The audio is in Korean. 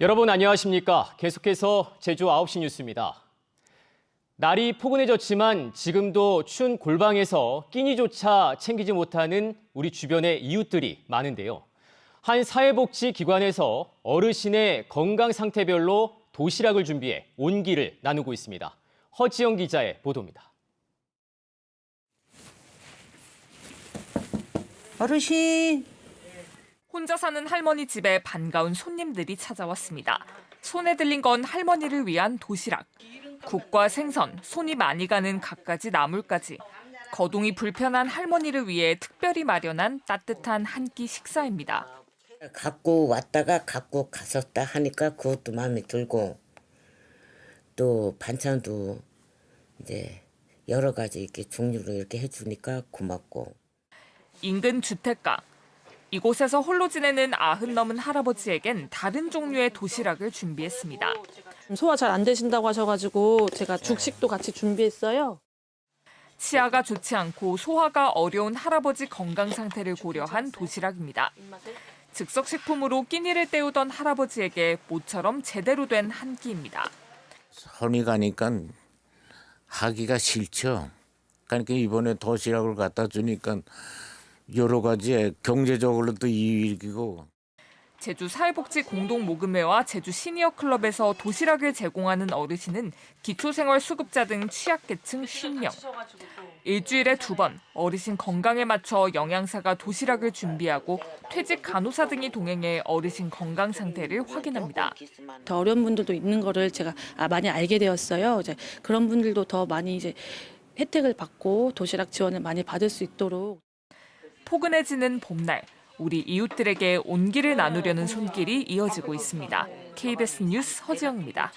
여러분 안녕하십니까? 계속해서 제주 9시 뉴스입니다. 날이 포근해졌지만 지금도 추운 골방에서 끼니조차 챙기지 못하는 우리 주변의 이웃들이 많은데요. 한 사회복지기관에서 어르신의 건강 상태별로 도시락을 준비해 온기를 나누고 있습니다. 허지영 기자의 보도입니다. 어르신, 혼자 사는 할머니 집에 반가운 손님들이 찾아왔습니다. 손에 들린 건 할머니를 위한 도시락. 국과 생선, 손이 많이 가는 갖가지 나물까지. 거동이 불편한 할머니를 위해 특별히 마련한 따뜻한 한 끼 식사입니다. 갖고 왔다가 갖고 갔었다 하니까 그것도 마음에 들고 또 반찬도 이제 여러 가지 이렇게 종류로 이렇게 해주니까 고맙고 인근 주택가. 이곳에서 홀로 지내는 아흔 넘은 할아버지에겐 다른 종류의 도시락을 준비했습니다. 소화 잘 안 되신다고 하셔가지고 제가 죽식도 같이 준비했어요. 치아가 좋지 않고 소화가 어려운 할아버지 건강 상태를 고려한 도시락입니다. 즉석 식품으로 끼니를 때우던 할아버지에게 모처럼 제대로 된 한 끼입니다. 손이 가니까 하기가 싫죠. 그러니까 이번에 도시락을 갖다 주니까 여러 가지 경제적으로도 이익이고 제주 사회복지 공동모금회와 제주 시니어 클럽에서 도시락을 제공하는 어르신은 기초생활수급자 등 취약계층 50명. 일주일에 두 번 어르신 건강에 맞춰 영양사가 도시락을 준비하고 퇴직 간호사 등이 동행해 어르신 건강 상태를 확인합니다. 더 어려운 분들도 있는 거를 제가 아, 많이 알게 되었어요. 이제 그런 분들도 더 많이 이제 혜택을 받고 도시락 지원을 많이 받을 수 있도록 포근해지는 봄날 우리 이웃들에게 온기를 나누려는 손길이 이어지고 있습니다. KBS 뉴스 허지영입니다.